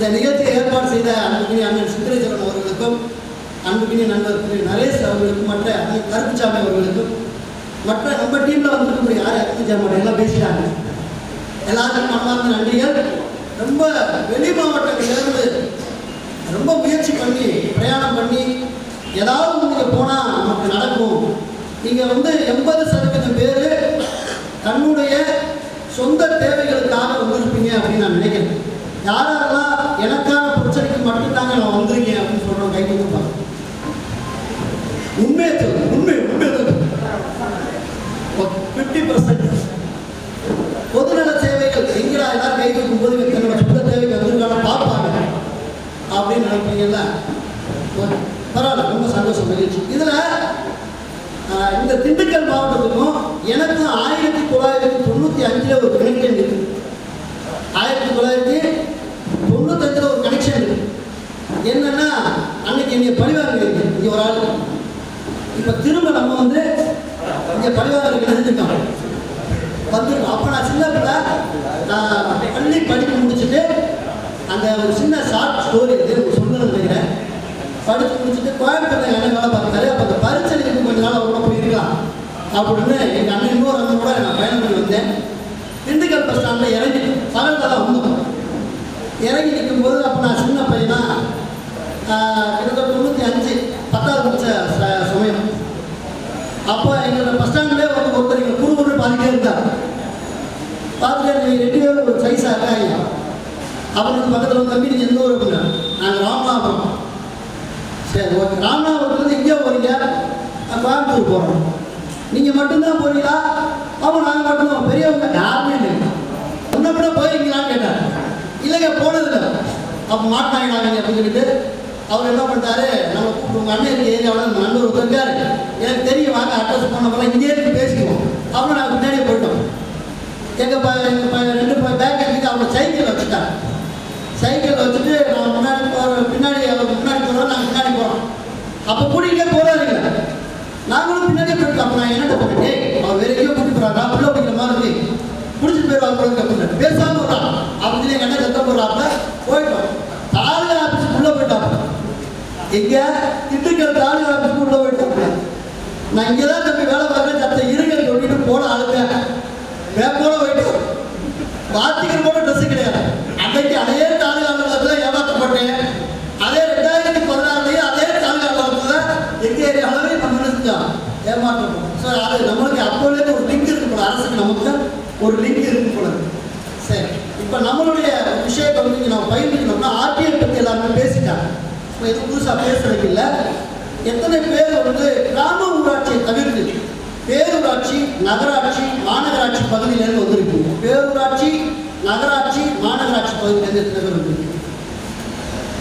இந்த நிகழ்ச்சியை ஏற்பாடு செய்த அன்புக்கினி அண்ணன் சுந்தரேஸ்வரன் அவர்களுக்கும் அன்புக்கினி நண்பர் திரு நரேஷ் அவர்களுக்கும் மற்ற அண்ணன் கருப்புச்சாமி அவர்களுக்கும் மற்ற நம்ம டீமில் வந்திருக்கக்கூடிய யார் கருப்புசாமி எல்லாம் பேசிட்டாங்க. எல்லாருக்கும் மனமார்ந்த நன்றிகள். ரொம்ப வெளி மாவட்டத்திலிருந்து ரொம்ப முயற்சி பண்ணி பிரயாணம் பண்ணி ஏதாவது நீங்கள் போனால் நமக்கு நடக்கும். நீங்கள் வந்து எண்பது சதவீதம் பேர் தன்னுடைய சொந்த தேவைகளுக்காக வந்திருப்பீங்க அப்படின்னு நான் நினைக்கிறேன். யாரெல்லாம் எனக்கான பிரச்சனைக்கு மட்டும்தாங்க நான் வந்திருக்கேன் அப்படின்னு சொல்றோம் கை கொடுப்பாங்க உண்மையை சொல்லு உண்மை உண்மை ஃபிஃப்டி பர்சன்ட் பொதுநல சேவைகள் எங்கடா எல்லாரும் கை கொடுக்கும் போது தன்னோட சொந்த தேவைக்கு வந்திருக்கான பார்ப்பாங்க. அப்படின்னு நினைப்பீங்கல்ல? பரவாயில்ல ரொம்ப சந்தோஷம் மகிழ்ச்சி. இதில் இந்த திண்டுக்கல் மாவட்டத்துக்கும் எனக்கும் ஆயிரத்தி தொள்ளாயிரத்தி தொண்ணூற்றி அஞ்சில் ஒரு கனெக்ஷன் இருக்கு ஆயிரத்தி தொள்ளாயிரத்தி தொண்ணூத்தஞ்சில் ஒரு கனெக்ஷன் இருக்கு என்னன்னா இங்கே பழிவாங்க இங்கே ஒரு ஆள் இப்போ திரும்ப நம்ம வந்து இங்கே பழிவாங்க நினைச்சிருக்கோம் வந்துருக்கோம் அப்போ நான் சின்ன பிள்ளை. நான் பள்ளி படிப்பு முடிச்சுட்டு அந்த ஒரு சின்ன ஷார்ட் ஸ்டோரி இது. உங்களுக்கு சொல்லணும்னு நினைக்கிறேன். படித்து முடிச்சுட்டு கோயம்புத்தூர் எங்கள் அண்ணன் வேலை பார்த்தாரு அப்போ அந்த பரிச்சனைக்கு கொஞ்ச நாள் கூட போயிருக்கலாம் அப்படின்னு எங்கள் அண்ணன் இன்னொரு அண்ணன் கூட நான் பயணம் பண்ணி வந்தேன். திண்டுக்கல் பஸ் ஸ்டாண்டில் இறங்கி பகலில் தான் வந்தோம் இறங்கி நிற்கும்போது அப்போ நான் கிட்டத்தட்ட தொண்ணூற்றி அஞ்சு பத்தாவது முடிச்ச ச- சமயம். அப்போ எங்களோட பஸ் ஸ்டாண்டில் வந்து ஒருத்தர் எங்கள் குரு ஒன்று பாதிக்கே இருந்தார். பார்த்துட்டு நீங்கள் ரெண்டு பேரும் ஒரு சைஸாக இருக்காங்க. அவருக்கு பக்கத்தில் வந்து தம்பி நீங்கள் எந்த ஊர் அப்படின்னா நாங்கள் ராமநாதபுரம். சரி ஓகே. ராமநாதபுரத்துலேருந்து எங்கேயோ போறீங்க. கோயம்புத்தூர் போகிறோம் நீங்கள் மட்டும்தான் போறீங்களா? ஆமாம் நாங்கள் மட்டும்தான் பெரியவங்க யாருமே இல்லை. முன்ன கூட போயிருக்கீங்களான்னு கேட்டார். இல்லைங்க போனதில்லை. அப்போ மாட்டினாங்க நாங்கள் அப்படின்னு சொல்லிட்டு அவர் என்ன பண்ணிட்டாரு நம்ம கூப்பிட்டு உங்கள் அண்ணன் இருக்க ஏரியாவில் நம்ம நண்பர் ஒருத்தருக்காரு எனக்கு தெரியும் வாங்க அட்ரஸ் பண்ண இங்கே இருந்து பேசிக்குவோம். அவனை நாங்கள் பின்னாடியே போயிட்டோம். எங்கள் ப எங்கள் ரெண்டு பேக் எடுத்துட்டு அவங்க சைக்கிள் வச்சுட்டாங்க. சைக்கிள் வச்சுட்டு நான் முன்னாடி போகிற பின்னாடி அவர் முன்னாடி போகிறோம் நாங்கள் பின்னாடி போகிறோம் அப்போ கூட்டிகிட்டே போகிறாருங்க நாங்களும் பின்னாடியே போயிட்டு அப்போ நான் என்ன பண்ணிட்டேன் அவர் வேறு எங்கேயோ கூட்டிட்டு போகிறாரா அப்படிலாம் பிடிக்கிற மாதிரி இருக்கு. பிடிச்சிட்டு போயிடுவாங்க பேசாமல் விட்றான் அப்படின்னு எங்கள் அண்ணன் சத்தம் போடுறாப்புல போயிட்டோம் தாலுகா ஆஃபீஸ் உள்ள போயிட்டாப்புல எங்க திண்டுக்கல் தாலுகா ஆஃபீஸ் உள்ள போயிட்டாப்புல நான் இங்கே தான் தம்பி வேலை பார்க்குறேன் சத்த இருங்க சொல்லிட்டு போன ஆளுங்க வேப்போட போயிட்டு வாத்திகர் போட ட்ரெஸ் கிடையாது அன்னைக்கு அதே தாலுகாவில் ஏமாற்றப்பட்டேன் அதே ரெண்டாயிரத்தி பதினாறுலையும் அதே தாலுகாவில் எங்கள் ஏரியாவில் நம்ம ஏமாற்றம் ஸோ அது நம்மளுக்கு அப்போலேருந்து ஒரு லிங்க் இருக்கு போல. அரசுக்கு நமக்கு ஒரு லிங்க் இருக்கு போல. சரி. இப்போ நம்மளுடைய விஷயத்தை வந்து இங்க நம்ம பயிர்க்கணும்னா ஆர்டிஐ பற்றி எல்லாருமே பேசிட்டாங்க. இப்போ எதுவும் புதுசாக பேசுறதுக்கு இல்லை. எத்தனை பேர் வந்து கிராம ஊராட்சியை தவிர்த்து பேரூராட்சி நகராட்சி மாநகராட்சி பகுதியிலேருந்து வந்திருக்கீங்க பேரூராட்சி நகராட்சி மாநகராட்சி பகுதியிலேருந்து எத்தனை பேர் வந்திருக்கீங்க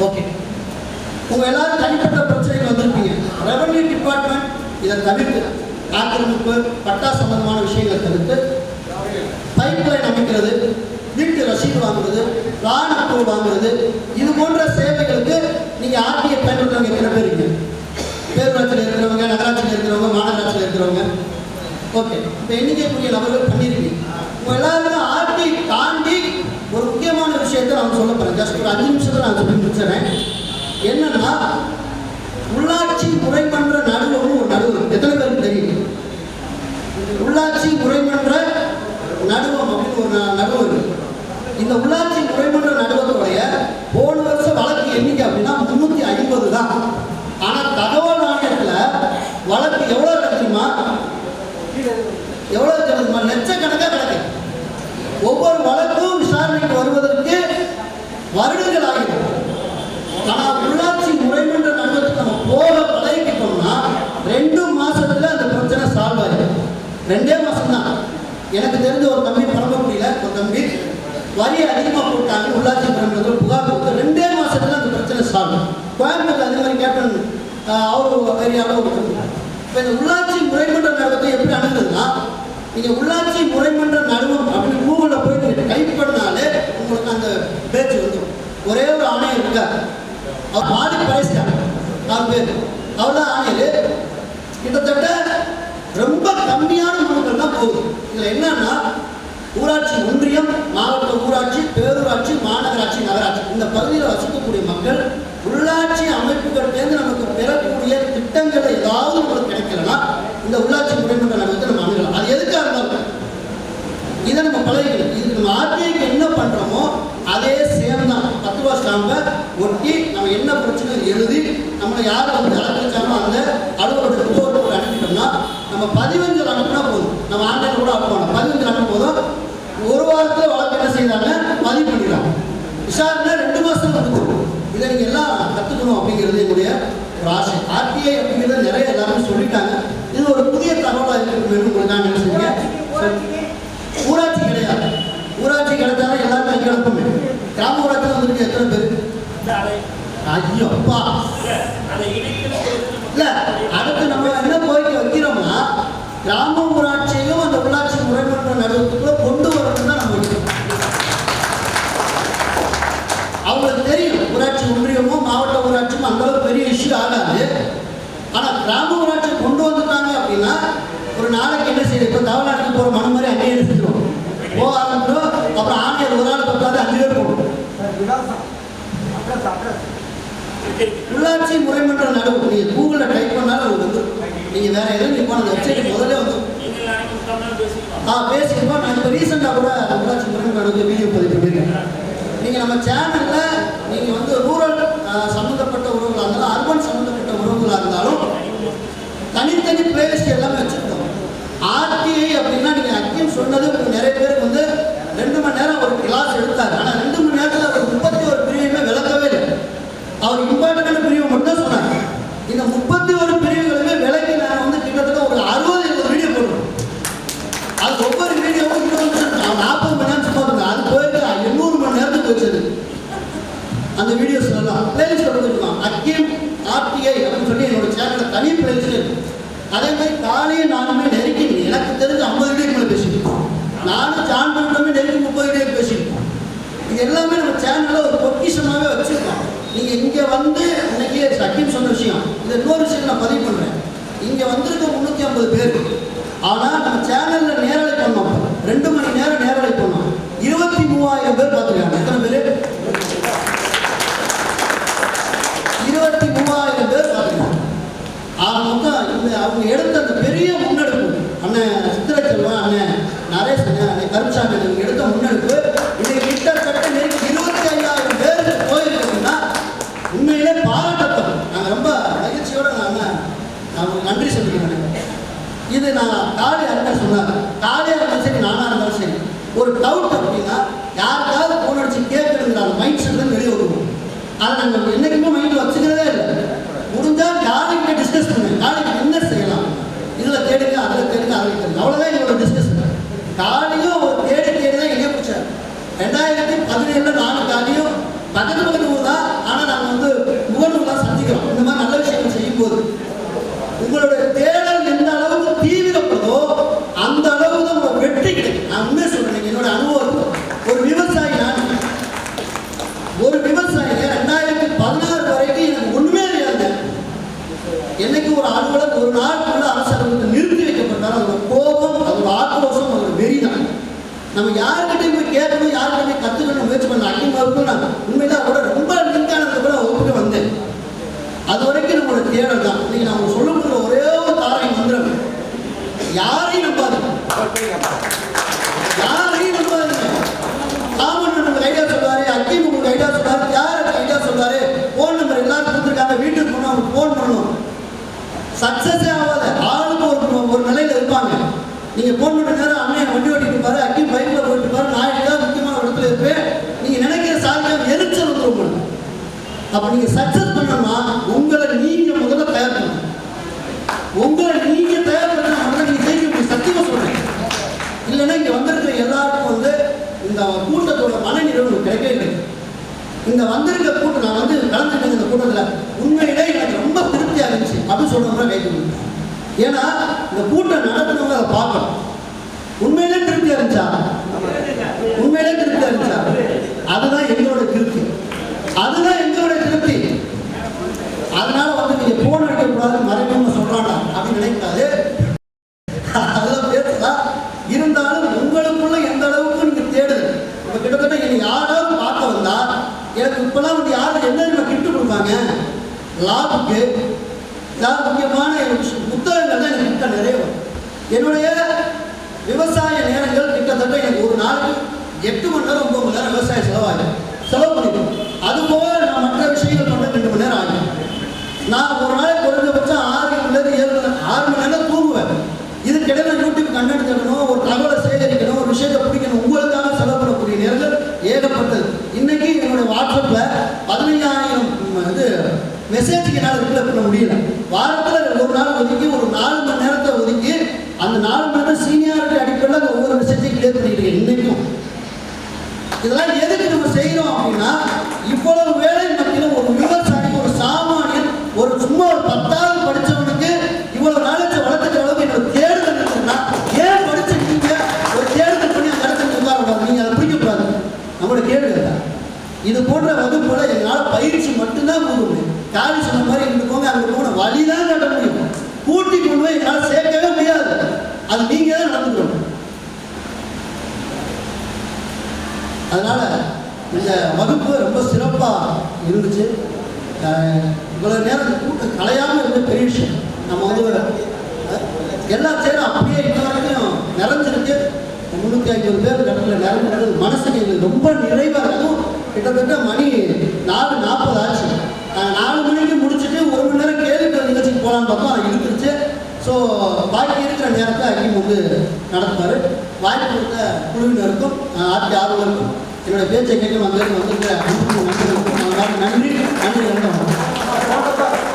ஓகே உங்கள் எல்லாரும் தனிப்பட்ட பிரச்சனைக்கு வந்திருப்பீங்க. ரெவன்யூ டிபார்ட்மெண்ட் இதை தவிர்த்து ஆக்கிரமிப்பு பட்டா சம்பந்தமான விஷயங்களை தவிர்த்து பைப் லைன் அமைக்கிறது வீட்டு ரசீது வாங்குறது ராணுவ வாங்குறது இது போன்ற சேவைகளுக்கு நீங்கள் ஆர்டிஐ பயன்படுத்துறவங்க எத்தனை பேர் இருக்கீங்க பேரூராட்சியில் இருக்கிறவங்க நகராட்சியில் இருக்கிறவங்க மாநகராட்சியில் இருக்கிறவங்க ஓகே இப்போ எண்ணிக்கைக்குரிய நபர்கள் பண்ணியிருக்கீங்க உங்க எல்லாருக்கும் ஆர்டி தாண்டி ஒரு முக்கியமான விஷயத்தை நான் சொல்ல போறேன் ஜஸ்ட் ஒரு அஞ்சு நிமிஷத்தை நான் சொல்லி முடிச்சிடறேன் என்னன்னா உள்ளாட்சி முறைமன்ற நடுவரும் ஒரு நடுவர் எத்தனை பேருக்கு தெரியும் உள்ளாட்சி முறைமன்ற நடுவம் அப்படின்னு ஒரு ந- நடுவர் இருக்கு. இந்த உள்ளாட்சி முறைமன்ற நடுவத்துடைய போன வருஷம் வழக்கு எண்ணிக்கை அப்படின்னா முன்னூத்தி ஐம்பது தான். ஆனா தகவல் ஆணையத்துல வழக்கு எவ்வளவு கிடைக்குமா எவ்வளவு கிடைக்குமா தெரியுமா லட்சக்கணக்காக கிடக்கு ஒவ்வொரு வழக்கும் விசாரணைக்கு வருவதற்கு வருடங்கள் ஆகிடும். ஆனா உள்ளாட்சி முறைமன்ற நடுவத்துக்கு நம்ம போக பழகிக்கிட்டோம்னா ரெண்டு மாசத்துல அந்த பிரச்சனை சால்வ் ஆயிடும். ரெண்டே மாசம் தான் எனக்கு தெரிஞ்ச ஒரு தம்பி பரமக்குடியில ஒரு தம்பி வரி அதிகமாக போட்டாங்க உள்ளாட்சி முறைமன்றத்தில் புகார் கொடுத்து ரெண்டே மாதத்தில் அந்த பிரச்சனை சால்வ் கோயம்புத்தூர் அதே மாதிரி கேப்டன் அவர் ஏரியாவில் கொடுத்துருக்காங்க இப்போ இந்த உள்ளாட்சி முறைமன்ற நடுவத்தை எப்படி அணுகுதுன்னா நீங்கள் உள்ளாட்சி முறைமன்ற நடுவம் அப்படின்னு கூகுளில் போய் நீங்கள் டைப் பண்ணாலே உங்களுக்கு அந்த பேச்சு வந்துடும் ஒரே ஒரு ஆணையம் இருக்கார். அவர் பாதி பழசிட்டாங்க நாலு பேர். அவர் ஆணையர். கிட்டத்தட்ட ரொம்ப கம்மியான மனுக்கள் தான் போகுது. இதில் என்னன்னா ஊராட்சி ஒன்றியம் மாவட்ட ஊராட்சி பேரூராட்சி மாநகராட்சி நகராட்சி. இந்த பகுதியில் வசிக்கக்கூடிய மக்கள் உள்ளாட்சி அமைப்புகள்லேருந்து நமக்கு பெறக்கூடிய திட்டங்கள் ஏதாவது நமக்கு கிடைக்கலன்னா இந்த உள்ளாட்சி முறைமன்ற நகரத்தை நம்ம அணுகலாம். அது எதுக்காக இருந்தாலும் இதை நம்ம பழகிக்கணும். இது நம்ம ஆர்டிஐக்கு என்ன பண்ணுறோமோ அதே சேம் தான். பத்து ரூபா ஸ்டாம்பை ஒட்டி நம்ம என்ன பிரச்சனை எழுதி நம்மளை யார் வந்து அழைச்சாமோ அந்த அலுவலகத்துக்கு ஒரு அனுப்பிட்டோம்னா நம்ம பதிவஞ்சு ஒரு வாரத்தில் வழக்கு என்ன செய்யறாங்க பதிவு பண்ணிடுறாங்க. விசாரணை ரெண்டு மாதம் கொடுத்துருக்கும் இதை நீங்கள் எல்லாம் கற்றுக்கணும் அப்படிங்கிறது என்னுடைய ஒரு ஆசை. ஆர்டிஐ அப்படிங்கிறத நிறைய எல்லாருமே சொல்லிட்டாங்க. இது ஒரு புதிய தகவலாக இருக்கு உங்களுக்கு நான் நினைச்சிருக்கேன் ஊராட்சி கிடையாது. ஊராட்சி கிடைச்சாலும் எல்லாருமே அங்கே கிடப்போமே கிராம ஊராட்சி வந்துருக்கு எத்தனை பேர்? ஐயோ அப்பா. இல்ல அடுத்து நம்ம என்ன கோரிக்கை வைக்கிறோம்னா கிராம ஊராட்சியையும் அந்த உள்ளாட்சி முறைமன்ற நடுவத்துக்குள்ள கொண்டு வரணும் தான் நம்ம வைக்கிறோம் அவங்களுக்கு தெரியும் ஊராட்சி ஒன்றியமோ மாவட்ட ஊராட்சியும் அந்த அளவுக்கு பெரிய இஷ்யூ ஆகாது ஆனா கிராம ஊராட்சி கொண்டு வந்துட்டாங்க ஒரு நாளைக்கு என்ன செய்யுது இப்போ தமிழ்நாட்டுக்கு போகிற மன மாதிரி அங்கேயே செஞ்சிடும் போக ஆரம்பிச்சிடும் அப்புறம் ஆணையர் ஒரு நாள் பத்தாது அஞ்சு பேர் போகும் உள்ளாட்சி முறைமன்ற நடவு நீங்கள் கூகுளில் டைப் பண்ணாலும் அது வந்து நீங்கள் வேற எதுவும் நீங்கள் போன வெப்சைட் முதல்ல வந்து ஆ பேசியிருப்போம் நான் இப்போ ரீசெண்டாக கூட உள்ளாட்சி முறைமன்ற நடவு வீடியோ பதிவு பண்ணியிருக்கேன் நீங்கள் நம்ம சேனலில் நீங்கள் வந்து ரூரல் சம்மந்தப்பட்ட உறவுகளாக இருந்தாலும் அர்பன் சம்மந்தப்பட்ட உறவுகளாக இருந்தாலும் தனித்தனி பிளேலிஸ்ட் எல்லாமே வச்சிருக்கோம் ஆர்டிஐ அப்படின்னா நீங்க அக்கியம் நிறைய பேருக்கு வந்து ரெண்டு மணி நேரம் ஒரு கிளாஸ் எடுத்தார் ஆனால் ரெண்டு மணி நேரத்தில் அவர் முப்பத்தி ஒரு பிரிவையுமே விளக்கவே இல்லை. அவர் இம்பார்ட்டன்டான பிரிவு மட்டும் சொன்னாங்க இந்த முப்பத்தி ஒரு பிரிவுகளுமே விலைக்கு நான் வந்து கிட்டத்தட்ட ஒரு அறுபது எழுபது வீடியோ போடுறோம் அது ஒவ்வொரு வீடியோவும் இருபது நாற்பது மணி நேரம் சும்மா அது போயிட்டு எண்ணூறு மணி நேரத்துக்கு வச்சது. அந்த வீடியோஸ் எல்லாம் பிளேலிஸ்ட் கொடுத்துருக்கோம் அக்கியம் ஆர்டிஐ அப்படின்னு சொல்லி என்னோட சேனலில் தனி பிளேலிஸ்ட் இருக்கு. அதே மாதிரி காலையும் நானுமே நெருக்கி எனக்கு தெரிஞ்சு ஐம்பது வீடியோ மேலே நானும் ஜான் பண்ணுறமே நெருக்கி முப்பது பேசியிருக்கோம். இது எல்லாமே நம்ம சேனலில் ஒரு பொக்கிஷமாகவே வச்சுருக்கோம். நீங்கள் இங்கே வந்து இன்னைக்கு சக்கிம் சொன்ன விஷயம். இந்த இன்னொரு விஷயம் நான் பதிவு பண்ணுறேன் இங்கே வந்திருக்க முந்நூற்றி ஐம்பது பேர். ஆனால் நம்ம சேனலில் நேரலை பண்ணோம். ரெண்டு மணி நேரம் நேரலை பண்ணோம். இருபத்தி மூவாயிரம் பேர் பார்த்துருக்காங்க. எத்தனை பேர்? இருபத்தி மூவாயிரம் பேர் பார்த்துருக்காங்க. ஆக மொத்தம் இந்த அவங்க எடுத்த அந்த பெரிய முன்னெடுப்பு அண்ணன் சித்திரச்செல்வன் அண்ணன் நரேஷ் அண்ணன் கருப்சாமி எடுத்த முன்னெடுப்பு இன்னைக்கு கிட்டத்தட்ட நெருக்கி இருபத்தி ஐயாயிரம் பேருக்கு போயிருக்குன்னா உண்மையிலே பாராட்டத்தோம் நாங்கள் ரொம்ப மகிழ்ச்சியோட நான் நான் நன்றி சொல்லிக்கிறேன். இது நான் காளி அண்ணன் சொன்னாங்க காளியாக இருந்தாலும் சரி நானாக இருந்தாலும் சரி ஒரு டவுட் அப்படின்னா யாருக்காவது ஃபோன் அடிச்சு கேட்கணுங்கிற அந்த மைண்ட் செட் வெளியே வருவோம். அதை நாங்கள் என்றைக்குமே மைண்டில் வச்சுக்கிறதே இல்லை. முடிஞ்சால் காலைக்கு டிஸ்கஸ் பண்ணுங்க காலைக்கு என்ன செய்யலாம் இதில் தேடுங்க அதில் தேடுங்க அதில் தேடுங்க அவ்வளோதான் எங்களோட டிஸ்கஸ் காலையும் ஒரு தேடி தேடி தான் எங்கே பிடிச்சார் ரெண்டாயிரத்தி பதினேழில் நானும் காலையும் பக்கத்து பக்கத்து ஊர் தான் ஆனால் நாங்கள் வந்து முகநூலாம் சந்திக்கிறோம். இந்த மாதிரி நல்ல விஷயங்கள் செய்யும்போது. உங்களுடைய தேடல் எந்த அளவுக்கு தீவிரப்படுதோ அந்த அளவுக்கு தான் உங்களுக்கு வெற்றி கிடைக்கும். நான் உண்மையை சொல்றேன் என்னோட அனுபவம். ஒரு விவசாயி நான். ஒரு விவசாயி ரெண்டாயிரத்தி பதினாறு வரைக்கும் எனக்கு ஒண்ணுமே தெரியாது என்னைக்கு ஒரு அலுவலர் ஒரு நாள் நம்ம யாருக்கிட்டையும் போய் கேட்கணும் யாருக்கிட்டையும் போய் கற்றுக்கணும் முயற்சி பண்ண அடி மறுப்பு நான் உண்மையில கூட ரொம்ப லிங்கானது கூட ஒப்புட்டு வந்தேன். அது வரைக்கும் நம்மளோட தேடல் தான். இன்னைக்கு நம்ம சொல்லப்படுற ஒரே ஒரு தாரை மந்திரம். யாரையும் நம்பாது யாரையும் நம்பாது சாமன் நம்ம கைடா சொல்வாரு அக்கீம் உங்களுக்கு கைடா சொல்வாரு யார் கைடா சொல்வாரு ஃபோன் நம்பர் எல்லாரும் கொடுத்துருக்காங்க வீட்டுக்கு போனால் அவங்க ஃபோன் பண்ணணும். சக்சஸே ஆகாத ஆளுக்கு ஒரு ஒரு நிலையில இருப்பாங்க. நீங்க ஃபோன் பண்ண நேரம் அண்ணன் வண்டி ஓட்டிட்டு பாரு அக்கீம் பைக்ல போயிட்டு பாரு நான் ஏதாவது முக்கியமான ஒரு இடத்துல இருப்பேன் நீங்க நினைக்கிற சாதிக்காம எரிச்சல் வந்துடும் உங்களுக்கு அப்போ நீங்கள் சக்ஸஸ் பண்ணணும்னா உங்களை நீங்கள் முதல்ல தயார் பண்ணணும். உங்களை நீங்கள் தயார் பண்ணா முதல்ல நீங்கள் ஜெயிக்க முடியும். சத்தியமாக சொல்கிறேன் இல்லைன்னா இங்கே வந்திருக்கிற எல்லாருக்கும் வந்து இந்த கூட்டத்தோட மனநிறைவு கிடைக்கவே கிடையாது இந்த வந்திருக்க கூட்டம் நான் வந்து கலந்துட்டேன் இந்த கூட்டத்தில் உண்மையிலே எனக்கு ரொம்ப திருப்தியாக இருந்துச்சு. அப்படின்னு சொல்றவங்க கை ஏன்னா இந்த கூட்டம் நடத்தினவங்க அதை பார்க்கணும். உண்மையிலே திருப்தியாக இருந்துச்சா? உண்மையிலே திருப்தியாக இருந்துச்சா? அதுதான் எங்களோட திருப்தி. அதுதான் எங்களுடைய திருப்தி. அதனால வந்து நீங்க போன் அடிக்கக்கூடாது மறைக்கணும்னு சொல்றானா அப்படின்னு நினைக்காது. அதெல்லாம் பேசலாம் இருந்தாலும் உங்களுக்குள்ள எந்த அளவுக்கு நீங்க தேடுது இப்ப கிட்டத்தட்ட என்னை யாராவது பார்க்க வந்தா எனக்கு இப்பெல்லாம் வந்து யாரும் என்ன கிட்டு கொடுப்பாங்க? லாபுக்கு நான் முக்கியமான புத்தகங்கள் தான் எனக்கு கிட்ட நிறைய வரும். என்னுடைய விவசாய நேரங்கள் கிட்டத்தட்ட எனக்கு ஒரு நாள் எட்டு மணி நேரம் ஒன்பது மணி நேரம் விவசாய செலவாகும் நான் ஒரு நாள் குறைஞ்சபட்சம் ஆறு மணி ஏழு ஆறு மணி நேரம் தூங்குவேன். இதுக்கிடையில யூடியூப் கண்டென்ட் ஒரு தகவலை சேகரிக்கணும் ஒரு விஷயத்தை பிடிக்கணும். உங்களுக்காக செலவு பண்ணக்கூடிய நேரங்கள் ஏகப்பட்டது. இன்னைக்கு என்னுடைய வாட்ஸ்அப்பில் பதினைஞ்சாயிரம் இது மெசேஜுக்கு என்னால் ரிப்ளை பண்ண முடியல. வாரத்தில் ஒரு நாள் ஒதுக்கி ஒரு நாலு மணி நேரத்தை ஒதுக்கி அந்த நாலு மணி நேரம் சீனியாரிட்டி அடிப்படையில் அந்த ஒவ்வொரு மெசேஜையும் கிளியர் பண்ணிட்டு இருக்கேன். இன்னைக்கும். இதெல்லாம் எதுக்கு நம்ம செய்கிறோம் அப்படின்னா இவ்வளவு வேலை மட்டும்தான் போக முடியும் காலி சொன்ன மாதிரி இங்க போங்க அங்க போன வழி தான் கட்ட முடியும். கூட்டி கொண்டு போய் எங்களால் சேர்க்கவே முடியாது. அது நீங்க தான் நடந்துக்கணும். அதனால இந்த வகுப்பு ரொம்ப சிறப்பாக இருந்துச்சு. அஹ் இவ்வளவு நேரம் இந்த கூட்டம் கலையாமல் இருந்த பெரிய விஷயம். நம்ம வந்து எல்லா சேரும் அப்படியே இன்ன வரைக்கும் நிறைஞ்சிருக்கு. முந்நூற்றி ஐம்பது பேர் இந்த இடத்துல நிறைஞ்சிருக்கு. மனசுக்கு எங்களுக்கு ரொம்ப நிறைவாக இருக்கும் கிட்டத்தட்ட மணி நாலு நாற்பது நாலு மணிக்கு முடிச்சுட்டு ஒரு மணி நேரம் கேள்வி நிகழ்ச்சிக்கு போகலான்னு பார்த்தோம். அது இழுத்துருச்சு. ஸோ பாக்கி இருக்கிற நேரத்தை அங்கேயும் வந்து நடத்துவார். வாய்ப்பு கொடுத்த குழுவினருக்கும் ஆட்சி ஆர்வலருக்கும் என்னோட பேச்சை கேட்டு வந்தது வந்திருக்கிற நன்றி. நன்றி. வணக்கம்